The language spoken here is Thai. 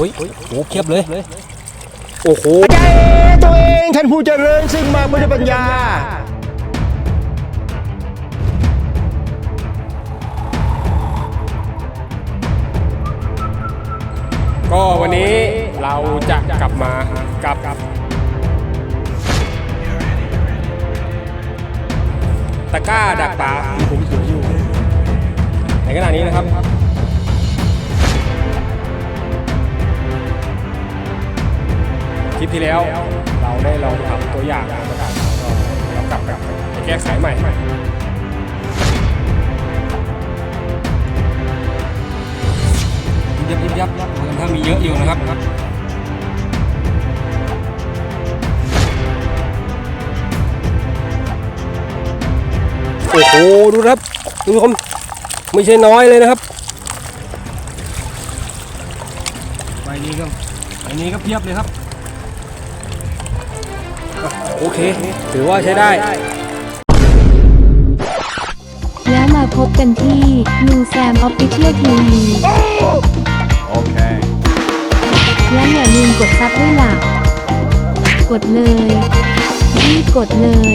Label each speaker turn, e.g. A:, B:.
A: ฮ้ยโอ้โหเพียบเลย โอ้โห
B: ใจตัวเองท่านผู้เจริญซึ่งมาด้วยปัญญา
A: ก็วันนี้เราจะกลับมากับตะกร้าดักปลาที่ผมถืออยู่ในขณะนี้นะครับ คลิปที่แล้ว เราได้ลองทำตัวอย่างนะครับก็เรากลับกลับไปแก้ไขใหม่ยับยับยับยับถ้ามีเยอะอยู่นะครับโอ้โหดูนะครับคุณผู้ชมไม่ใช่น้อยเลยนะครับใบนี้ก็ใบนี้ก็เพียบเลยครับ โอเค ถือว่าใช้ได้
C: แล้วมาพบกันที่ลุงแซมออฟฟิเชียลทีวีและอย่าลืมกดซับด้วยล่ะ กดเลยรีบกดเลย